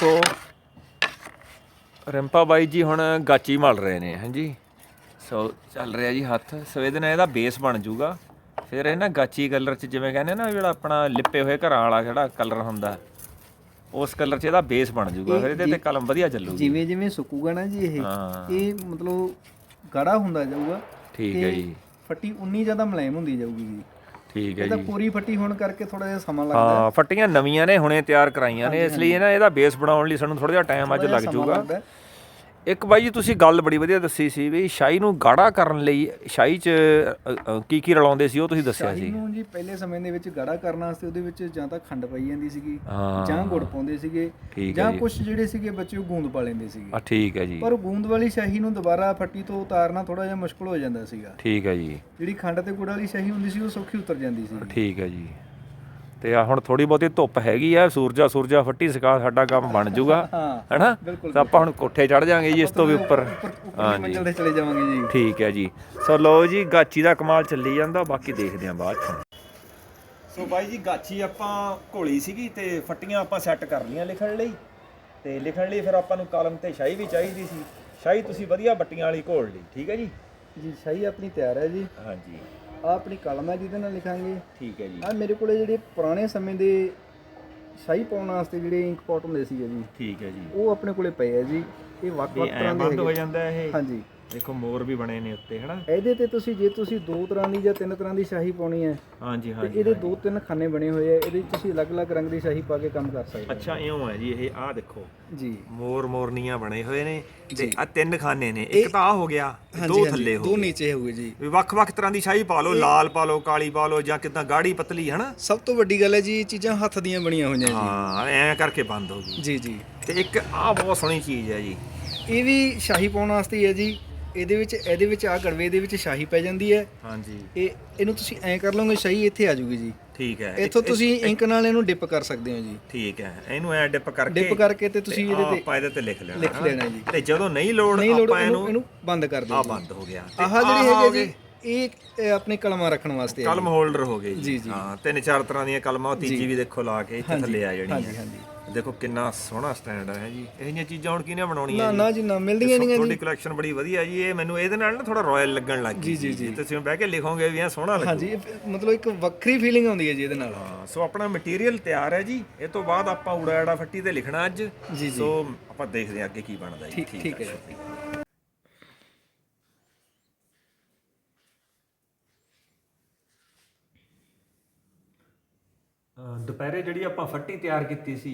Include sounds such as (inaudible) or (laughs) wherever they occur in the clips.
ਸੋ ਰਿੰਪਾ ਬਾਈ ਜੀ ਹੁਣ ਗਾਚੀ ਮਲ ਰਹੇ ਨੇ ਹਾਂਜੀ। ਸੋ ਚੱਲ ਰਿਹਾ ਜੀ ਹੱਥ। ਸੋ ਇਹਦੇ ਬੇਸ ਬਣ ਜਾਊਗਾ। ਫਿਰ ਇਹ ਨਾ ਗਾਚੀ ਕਲਰ ਚ ਜਿਵੇਂ ਕਹਿੰਦੇ ਨਾ ਜਿਹੜਾ ਆਪਣਾ ਲਿਪੇ ਹੋਏ ਘਰਾਂ ਵਾਲਾ ਜਿਹੜਾ ਕਲਰ ਹੁੰਦਾ ਉਸ ਕਲਰ ਚ ਇਹਦਾ ਬੇਸ ਬਣ ਜਾਊਗਾ। ਫਿਰ ਇਹਦੇ ਤੇ ਕਲਮ ਵਧੀਆ ਚੱਲੂਗੀ। ਜਿਵੇਂ ਜਿਵੇਂ ਸੁੱਕੂਗਾ ਨਾ ਜੀ ਇਹ ਇਹ ਮਤਲਬ ਗਾੜਾ ਹੁੰਦਾ ਜਾਊਗਾ ਠੀਕ ਹੈ ਜੀ। ਫੱਟੀ ਉਨੀ ਜ਼ਿਆਦਾ ਮੁਲਾਇਮ ਹੁੰਦੀ ਜਾਊਗੀ ਜੀ। ਠੀਕ ਹੈ ਜੀ। ਪੂਰੀ ਫੱਟੀ ਹੋਣ ਕਰਕੇ ਥੋੜਾ ਜਿਹਾ ਸਮਾਂ ਲੱਗਦਾ ਹਾਂ। ਫੱਟੀਆਂ ਨਵੀਆਂ ਨੇ ਹੁਣੇ ਤਿਆਰ ਕਰਾਈਆਂ ਨੇ ਇਸ ਲਈ ਨਾ ਇਹਦਾ ਬੇਸ ਬਣਾਉਣ ਲਈ ਸਾਨੂੰ ਥੋੜਾ ਜਿਹਾ ਟਾਈਮ ਅੱਜ ਲੱਗ ਜਾਊਗਾ। ਇੱਕ ਬਾਈ ਜੀ ਤੁਸੀਂ ਗੱਲ ਬੜੀ ਵਧੀਆ ਦੱਸੀ ਸੀ ਵੀ ਸ਼ਾਹੀ ਨੂੰ ਗਾੜਾ ਕਰਨ ਲਈ ਸ਼ਾਹੀ ਚ ਕੀ ਕੀ ਰਲਾਉਂਦੇ ਸੀ ਉਹ ਤੁਸੀਂ ਦੱਸਿਆ ਸ਼ਾਹੀ ਸੀ? ਨੂੰ ਜੀ ਪਹਿਲੇ ਸਮੇਂ ਦੇ ਵਿੱਚ ਗਾੜਾ ਕਰਨ ਵਾਸਤੇ ਉਹਦੇ ਵਿੱਚ ਜਾਂ ਤਾਂ ਖੰਡ ਪਈ ਜਾਂਦੀ ਸੀਗੀ ਜਾਂ ਗੁੜ ਪਾਉਂਦੇ ਸੀਗੇ ਜਾਂ ਕੁਝ ਜਿਹੜੇ ਸੀਗੇ ਬੱਚੇ ਗੂੰਦ ਪਾ ਲੈਂਦੇ ਸੀਗੇ। ਆ ਠੀਕ ਹੈ ਜੀ। ਪਰ ਗੂੰਦ ਵਾਲੀ ਸ਼ਾਹੀ ਨੂੰ ਦੁਬਾਰਾ ਫੱਟੀ ਤੋਂ ਉਤਾਰਨਾ ਥੋੜਾ ਜਿਹਾ ਮੁਸ਼ਕਲ ਹੋ ਜਾਂਦਾ ਸੀਗਾ। ਠੀਕ ਹੈ ਜੀ। ਜਿਹੜੀ ਖੰਡ ਤੇ ਗੁੜ ਵਾਲੀ ਸ਼ਾਹੀ ਹੁੰਦੀ ਸੀ ਉਹ ਸੌਖੀ ਉਤਰ ਜਾਂਦੀ ਸੀ। ਠੀਕ ਹੈ ਜੀ। ਤੇ ਆ ਹੁਣ ਥੋੜੀ ਬਹੁਤੀ ਧੁੱਪ ਹੈਗੀ ਆ ਸੂਰਜਾ ਸੂਰਜਾ ਫੱਟੀ ਸਕਾ ਸਾਡਾ ਕੰਮ ਬਣ ਜਾਊਗਾ ਹੈਨਾ? ਤਾਂ ਆਪਾਂ ਹੁਣ ਕੋਠੇ ਚੜ ਜਾਾਂਗੇ ਜੀ ਇਸ ਤੋਂ ਵੀ ਉੱਪਰ। ਹਾਂ ਮੰਜ਼ਲ ਤੇ ਚਲੇ ਜਾਵਾਂਗੇ ਜੀ। ਠੀਕ ਹੈ ਜੀ। ਸੋ ਲਓ ਜੀ ਗਾਚੀ ਦਾ ਕਮਾਲ ਚੱਲੀ ਜਾਂਦਾ ਬਾਕੀ ਦੇਖਦੇ ਆਂ ਬਾਅਦ ਚ। ਸੋ ਬਾਈ ਜੀ ਗਾਚੀ ਆਪਾਂ ਘੋਲੀ ਸੀਗੀ ਤੇ ਫੱਟੀਆਂ ਆਪਾਂ ਸੈੱਟ ਕਰ ਲੀਆਂ ਲਿਖਣ ਲਈ। ਤੇ ਲਿਖਣ ਲਈ ਫਿਰ ਆਪਾਂ ਨੂੰ ਕਲਮ ਤੇ ਸ਼ਾਈ ਵੀ ਚਾਹੀਦੀ ਸੀ। ਸ਼ਾਈ ਤੁਸੀਂ ਵਧੀਆ ਬੱਟੀਆਂ ਵਾਲੀ ਘੋਲ ਲਈ ਠੀਕ ਹੈ ਜੀ? ਜੀ ਸ਼ਾਹੀ ਆਪਣੀ ਤਿਆਰ ਹੈ ਜੀ। ਹਾਂਜੀ ਆ ਆਪਣੀ ਕਲਮ ਹੈ ਜਿਹਦੇ ਨਾਲ ਲਿਖਾਂਗੇ। ਠੀਕ ਹੈ ਜੀ। ਆ ਮੇਰੇ ਕੋਲੇ ਜਿਹੜੇ ਪੁਰਾਣੇ ਸਮੇਂ ਦੇ ਸ਼ਾਹੀ ਪਾਉਣ ਵਾਸਤੇ ਜਿਹੜੇ ਇੰਕ ਪੌਟ ਹੁੰਦੇ ਸੀਗੇ ਜੀ ਠੀਕ ਹੈ ਜੀ। ਉਹ ਆਪਣੇ ਕੋਲੇ ਪਏ ਆ ਜੀ। ਇਹ ਵੱਖ-ਵੱਖ ਤਰ੍ਹਾਂ ਦੇ ਬੰਦ ਹੋ ਜਾਂਦਾ ਇਹ। ਹਾਂਜੀ। ਦੇਖੋ ਮੋਰ ਵੀ ਬਣੇ ਨੇ ਉੱਤੇ ਹਨਾ? ਇਹਦੇ ਤੇ ਤੁਸੀਂ ਜੇ ਤੁਸੀਂ ਦੋ ਤਰ੍ਹਾਂ ਦੀ ਜਾਂ ਤਿੰਨ ਤਰ੍ਹਾਂ ਦੀ ਸ਼ਾਹੀ ਪਾਉਣੀ ਹੈ ਹਾਂਜੀ ਤੇ ਹਾਂਜੀ ਇਹਦੇ ਦੋ ਤਿੰਨ ਖਾਨੇ ਬਣੇ ਹੋਏ ਆ ਇਹਦੇ ਵਿੱਚ ਤੁਸੀਂ ਅਲੱਗ-ਅਲੱਗ ਰੰਗ ਦੀ ਸ਼ਾਹੀ ਪਾ ਕੇ ਕੰਮ ਕਰ ਸਕਦੇ ਅੱਛਾ ਇਉਂ ਹੈ ਜੀ ਇਹ ਆਹ ਦੇਖੋ। ਜੀ। ਮੋਰ ਮੋਰਨੀਆਂ ਬਣੇ ਹੋਏ ਨੇ ਤੇ ਆ ਤਿੰਨ ਖਾਨੇ ਨੇ ਇੱਕ ਤਾਂ ਆ ਹੋ ਗਿਆ ਦੋ ਥੱਲੇ ਹੋ ਦੋ ਨੀਚੇ ਹੋਗੇ ਜੀ। ਵੀ ਵੱਖ-ਵੱਖ ਤਰ੍ਹਾਂ ਦੀ ਸ਼ਾਹੀ ਪਾ ਲਓ ਲਾਲ ਪਾ ਲਓ ਕਾਲੀ ਪਾ ਲਓ ਜਾਂ ਕਿਦਾਂ ਗਾੜੀ ਪਤਲੀ ਹਨਾ? ਸਭ ਤੋਂ ਵੱਡੀ ਗੱਲ ਹੈ ਜੀ ਇਹ ਚੀਜ਼ਾਂ ਹੱਥ ਦੀਆਂ ਬਣੀਆਂ ਹੋਈਆਂ ਹਾਂ ਐਂ ਕਰਕੇ ਬੰਦ ਹੋ ਗਈ। ਜੀ ਜੀ। ਤੇ ਇੱਕ ਆ ਬਹੁਤ ਸੋਹਣੀ ਚੀਜ਼ ਹੈ ਜੀ। ਇਹ ਵੀ ਸ਼ਾਹੀ ਪਾਉਣ ਵਾਸਤੇ ਹੀ ਹੈ ਜੀ। ਇਹਦੇ ਵਿੱਚ ਇਹਦੇ ਵਿੱਚ ਆ ਗੜਵੇ ਦੇ ਵਿੱਚ ਸ਼ਾਹੀ ਪੈ ਜਾਂਦੀ ਹੈ। ਹਾਂਜੀ। ਇਹ ਇਹਨੂੰ ਤੁਸੀਂ ਐਂ ਕਰ ਲਓਗੇ ਸ਼ਾਹੀ ਇੱਥੇ ਆ ਜਾਊਗੀ ਜੀ। ਠੀਕ ਹੈ। ਇੱਥੋਂ ਤੁਸੀਂ ਇੰਕ ਨਾਲ ਇਹਨੂੰ ਡਿਪ ਕਰ ਸਕਦੇ ਹੋ ਜੀ। ਠੀਕ ਹੈ। ਇਹਨੂੰ ਐ ਡਿਪ ਕਰਕੇ ਡਿਪ ਕਰਕੇ ਤੇ ਤੁਸੀਂ ਇਹਦੇ ਤੇ ਆਪਾਂ ਇਹਦੇ ਤੇ ਲਿਖ ਲੈਣਾ। ਲਿਖ। ਲੈਣਾ ਜੀ। ਤੇ ਜਦੋਂ ਨਹੀਂ ਲੋੜ ਆਪਾਂ ਇਹਨੂੰ ਇਹਨੂੰ ਬੰਦ ਕਰ ਦਿਓ ਆ। ਬੰਦ ਹੋ ਗਿਆ। ਆਹ ਜਿਹੜੀ ਹੈਗੀ ਜੀ ਇਹ ਆਪਣੀ ਕਲਮਾਂ ਰੱਖਣ ਵਾਸਤੇ ਕਲਮ ਹੋਲਡਰ ਹੋ ਗਏ ਜੀ। ਹਾਂ ਤਿੰਨ ਚਾਰ ਤਰ੍ਹਾਂ ਦੀਆਂ ਕਲਮਾਂ ਉਹ ਤੀਜੀ ਵੀ ਦੇਖੋ ਲਾ ਕੇ ਇੱਥੇ ਥੱਲੇ ਆ ਜਾਣੀ ਹਾਂਜੀ ਹੈ ਹਾਂਜੀ। ਦੇਖੋ ਕਿੰਨਾ ਸੋਹਣਾ ਸਟੈਂਡ ਹੈ ਜੀ। ਇਹ ਜਿਹੀਆਂ ਚੀਜ਼ਾਂ ਹੁਣ ਕਿਹਨੇ ਬਣਾਉਣੀਆਂ ਨਾ ਨਾ ਜੀ ਨਾ ਮਿਲਦੀਆਂ ਨਹੀਂ ਤੁਹਾਡੀ ਕਲੈਕਸ਼ਨ ਬੜੀ ਵਧੀਆ ਜੀ। ਇਹ ਮੈਨੂੰ ਇਹਦੇ ਨਾਲ ਨਾ ਥੋੜਾ ਰਾਇਲ ਲੱਗਣ ਲੱਗ ਗਈ ਜੀ, ਜੀ। ਤੁਸੀਂ ਬਹਿ ਕੇ ਲਿਖੋਗੇ ਵੀ ਇਹ ਸੋਹਣਾ ਲੱਗੂ। ਹਾਂਜੀ ਮਤਲਬ ਇੱਕ ਵੱਖਰੀ ਫੀਲਿੰਗ ਆਉਂਦੀ ਹੈ ਜੀ ਇਹਦੇ ਨਾਲ। ਹਾਂ ਸੋ ਆਪਣਾ ਮਟੀਰੀਅਲ ਤਿਆਰ ਹੈ ਜੀ। ਇਹ ਤੋਂ ਬਾਅਦ ਆਪਾਂ ਊੜਾ ਐੜਾ ਫੱਟੀ ਤੇ ਲਿਖਣਾ ਅੱਜ। ਜੀ, ਜੀ। ਸੋ ਆਪਾਂ ਦੇਖਦੇ ਹਾਂ ਅੱਗੇ ਕੀ ਬਣਦਾ ਜੀ। ਠੀਕ ਠੀਕ ਹੈ ਦੁਪਹਿਰੇ ਜਿਹੜੀ ਆਪਾਂ ਫੱਟੀ ਤਿਆਰ ਕੀਤੀ ਸੀ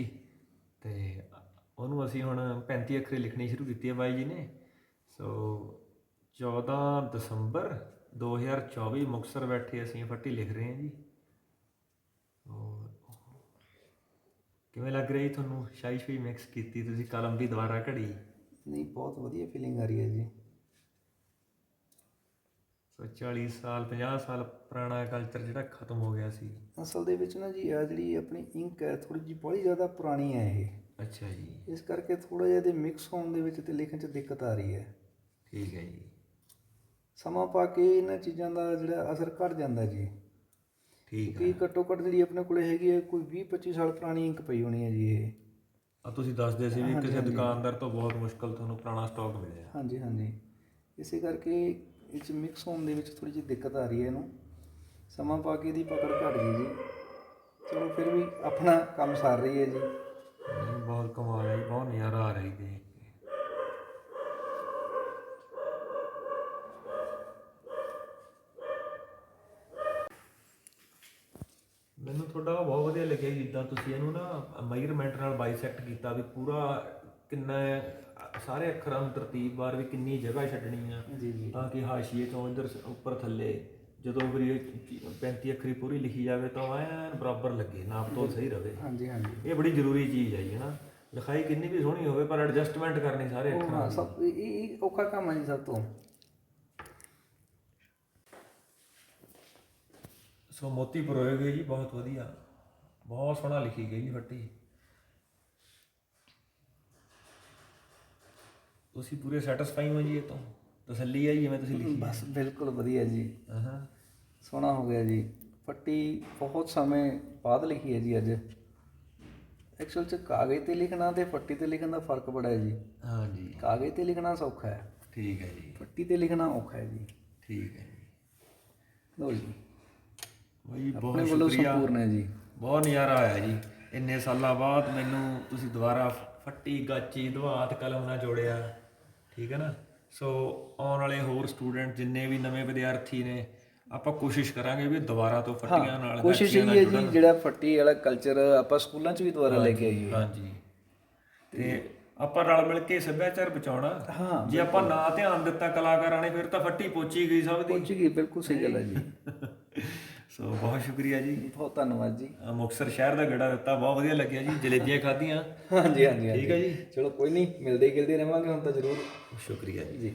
ਅਸੀਂ ਹੁਣ 35 ਅੱਖਰੇ ਲਿਖਣੀ ਸ਼ੁਰੂ ਕੀਤੀ ਹੈ ਬਾਈ ਜੀ ਨੇ। ਸੋ 14 ਦਸੰਬਰ 2024 ਮੁਕਤਸਰ ਬੈਠੇ ਅਸੀਂ ਫੱਟੀ ਲਿਖ ਰਹੇ ਹਾਂ ਜੀ। ਕਿਵੇਂ ਲੱਗ ਰਹੀ ਤੁਹਾਨੂੰ? ਸ਼ਾਈ ਸ਼ਾਈ ਮਿਕਸ ਕੀਤੀ ਤੁਸੀਂ ਕਲਮ ਵੀ ਦੁਬਾਰਾ ਘੜੀ। ਨਹੀਂ ਬਹੁਤ ਵਧੀਆ ਫੀਲਿੰਗ ਆ ਰਹੀ ਹੈ ਜੀ। ਸੋ 40 ਸਾਲ 50 ਸਾਲ ਪੁਰਾਣਾ ਕਲਚਰ ਜਿਹੜਾ ਖਤਮ ਹੋ ਗਿਆ ਸੀ। ਅਸਲ ਦੇ ਵਿੱਚ ਨਾ ਜੀ ਆ ਜਿਹੜੀ ਆਪਣੀ ਇੰਕ ਹੈ ਥੋੜੀ ਜਿਹੀ ਬਹੁਤ ਜ਼ਿਆਦਾ ਪੁਰਾਣੀ ਹੈ ਇਹ। ਅੱਛਾ ਜੀ। ਇਸ ਕਰਕੇ ਥੋੜਾ ਜਿਹਾ ਇਹਦੇ ਮਿਕਸ ਹੋਣ ਦੇ ਵਿੱਚ ਤੇ ਲਿਖਣ 'ਚ ਦਿੱਕਤ ਆ ਰਹੀ ਹੈ। ਠੀਕ ਹੈ ਜੀ। ਸਮਾਂ ਪਾ ਕੇ ਇਹਨਾਂ ਚੀਜ਼ਾਂ ਦਾ ਜਿਹੜਾ ਅਸਰ ਘਟ ਜਾਂਦਾ ਜੀ। ਠੀਕ ਹੈ ਕਿ ਘੱਟੋ ਘੱਟ ਜਿਹੜੀ ਆਪਣੇ ਕੋਲੇ ਹੈਗੀ ਹੈ ਕੋਈ 20 25 ਸਾਲ ਪੁਰਾਣੀ ਇੰਕ ਪਈ ਹੋਣੀ ਹੈ ਜੀ ਇਹ। ਆ ਤੁਸੀਂ ਦੱਸਦੇ ਸੀ ਵੀ ਕਿਸੇ ਦੁਕਾਨਦਾਰ ਤੋਂ ਬਹੁਤ ਮੁਸ਼ਕਲ ਤੁਹਾਨੂੰ ਪੁਰਾਣਾ ਸਟਾਕ ਮਿਲਿਆ। ਹਾਂਜੀ ਹਾਂਜੀ। ਇਸੇ ਕਰਕੇ ਇਹ 'ਚ ਮਿਕਸ ਹੋਣ ਦੇ ਵਿੱਚ ਥੋੜੀ ਜਿਹੀ ਦਿੱਕਤ ਆ ਰਹੀ ਹੈ ਇਹਨੂੰ। ਸਮਾਂ ਪਾ ਕੇ ਇਹਦੀ ਪਕੜ ਘਟ ਗਈ ਜੀ। ਚਲੋ ਫਿਰ ਵੀ ਆਪਣਾ ਕੰਮ ਸਾਰ ਰਹੀ ਹੈ ਜੀ। ਬਹੁਤ ਕਮਾਲ ਹੈ ਬਹੁਤ ਨਜ਼ਾਰਾ ਆ ਰਹੀ ਦੇਖ ਕੇ। ਮੈਨੂੰ ਤੁਹਾਡਾ ਬਹੁਤ ਵਧੀਆ ਲੱਗਿਆ ਜਿੱਦਾਂ ਤੁਸੀਂ ਇਹਨੂੰ ਨਾ ਮੈਜ਼ਰਮੈਂਟ ਨਾਲ ਬਾਈਸੈਕਟ ਕੀਤਾ ਵੀ ਪੂਰਾ ਕਿੰਨਾ ਸਾਰੇ ਅੱਖਰਾਂ ਨੂੰ ਤਰਤੀਬਵਾਰ ਵੀ ਕਿੰਨੀ ਜਗ੍ਹਾ ਛੱਡਣੀ ਆ ਤਾਂ ਕਿ ਹਾਸ਼ੀਏ ਤੋਂ ਇੱਧਰ ਉੱਪਰ ਥੱਲੇ ਜਦੋਂ ਵੀ ਇਹ 35 ਅੱਖਰੀ ਪੂਰੀ ਲਿਖੀ ਜਾਵੇ ਤਾਂ ਐਨ ਬਰਾਬਰ ਲੱਗੇ ਨਾਪ ਤੋਲ ਸਹੀ ਰਵੇ। ਹਾਂਜੀ ਹਾਂਜੀ। ਇਹ ਬੜੀ ਜ਼ਰੂਰੀ ਚੀਜ਼ ਹੈ ਜੀ ਹਨਾ। ਲਿਖਾਈ ਕਿੰਨੀ ਵੀ ਸੋਹਣੀ ਹੋਵੇ ਪਰ ਐਡਜਸਟਮੈਂਟ ਕਰਨੀ ਸਾਰੇ ਉਹ ਅੱਖਰਾਂ ਹਾਂ ਦੀ। ਸਭ ਇਹ ਇਹ ਔਖਾ ਕੰਮ ਹੈ ਜੀ ਸਭ ਤੋਂ। ਸੋ ਮੋਤੀ ਪਰੋਏ ਗਏ ਜੀ ਬਹੁਤ ਵਧੀਆ। ਬਹੁਤ ਸੋਹਣਾ ਲਿਖੀ ਗਈ ਜੀ ਫੱਟੀ। ਤੁਸੀਂ ਪੂਰੇ ਸੈਟੀਸਫਾਈ ਹੋ ਜੀ ਇਹ ਤੋਂ। ਤਸੱਲੀ ਹੈ ਜੀ ਜਿਵੇਂ ਤੁਸੀਂ ਲਿਖੀ ਬਸ ਬਿਲਕੁਲ ਵਧੀਆ ਜੀ। ਹਾਂ ਸੋਹਣਾ ਹੋ ਗਿਆ ਜੀ। ਪੱਟੀ ਬਹੁਤ ਸਮੇਂ ਬਾਅਦ ਲਿਖੀ ਹੈ ਜੀ ਅੱਜ। ਐਕਚੁਅਲ ਚ ਕਾਗਜ਼ ਤੇ ਲਿਖਣਾ ਤੇ ਫੱਟੀ ਤੇ ਲਿਖਣ ਦਾ ਫ਼ਰਕ ਬੜਾ ਹੈ ਜੀ। ਹਾਂਜੀ। ਕਾਗਜ਼ ਤੇ ਲਿਖਣਾ ਸੌਖਾ ਹੈ। ਠੀਕ ਹੈ ਜੀ। ਫੱਟੀ ਤੇ ਲਿਖਣਾ ਔਖਾ ਹੈ ਜੀ। ਠੀਕ ਹੈ ਜੀ। ਲਓ ਜੀ। ਬਾਈ ਬਹੁਤ ਸ਼ੁਕਰੀਆ। ਸੰਪੂਰਨ ਹੈ ਜੀ। ਬਹੁਤ ਨਜ਼ਾਰਾ ਆਇਆ ਜੀ। ਇੰਨੇ ਸਾਲਾਂ ਬਾਅਦ ਮੈਨੂੰ ਤੁਸੀਂ ਦੁਬਾਰਾ ਫੱਟੀ ਗਾਚੀ ਦਵਾਤ ਕਲਮ ਨਾਲ ਜੋੜਿਆ। ਠੀਕ ਹੈ ਨਾ? ਸੋ ਆਉਣ ਵਾਲੇ ਹੋਰ ਸਟੂਡੈਂਟ ਜਿੰਨੇ ਵੀ ਨਵੇਂ ਵਿਦਿਆਰਥੀ ਨੇ ਆਪਾਂ ਕੋਸ਼ਿਸ਼ ਕਰਾਂਗੇ ਵੀ ਦੁਬਾਰਾ ਤੋਂ ਫੱਟੀਆਂ ਨਾਲ ਕੋਸ਼ਿਸ਼ ਇਹ ਹੈ ਜੀ ਜਿਹੜਾ ਫੱਟੀ ਵਾਲਾ ਕਲਚਰ ਆਪਾਂ ਸਕੂਲਾਂ 'ਚ ਵੀ ਦੁਬਾਰਾ ਲੈ ਕੇ ਆਈਏ। ਹਾਂਜੀ। ਤੇ ਆਪਾਂ ਰਲ ਮਿਲ ਕੇ ਸੱਭਿਆਚਾਰ ਬਚਾਉਣਾ। ਜੇ ਆਪਾਂ ਨਾ ਧਿਆਨ ਦਿੱਤਾ ਕਲਾਕਾਰਾਂ ਨੇ ਫਿਰ ਤਾਂ ਫੱਟੀ ਪੋਚੀ ਗਈ ਸਭ ਦੀ। ਪਹੁੰਚ ਗਈ ਬਿਲਕੁਲ ਸਹੀ ਗੱਲ ਹੈ ਜੀ। (laughs) ਸੋ ਬਹੁਤ ਸ਼ੁਕਰੀਆ ਜੀ। ਬਹੁਤ ਧੰਨਵਾਦ ਜੀ। ਅਹ ਮੁਕਤਸਰ ਸ਼ਹਿਰ ਦਾ ਗੇੜਾ ਦਿੱਤਾ ਬਹੁਤ ਵਧੀਆ ਲੱਗਿਆ ਜੀ। ਜਲੇਬੀਆਂ ਖਾਧੀਆਂ। ਹਾਂਜੀ ਹਾਂਜੀ ਠੀਕ ਹੈ ਜੀ। ਚਲੋ ਕੋਈ ਨਹੀਂ ਮਿਲਦੇ ਗਿਲਦੇ ਰਵਾਂਗੇ ਹੁਣ ਤਾਂ ਜ਼ਰੂਰ। ਸ਼ੁਕਰੀਆ ਜੀ। ਜੀ।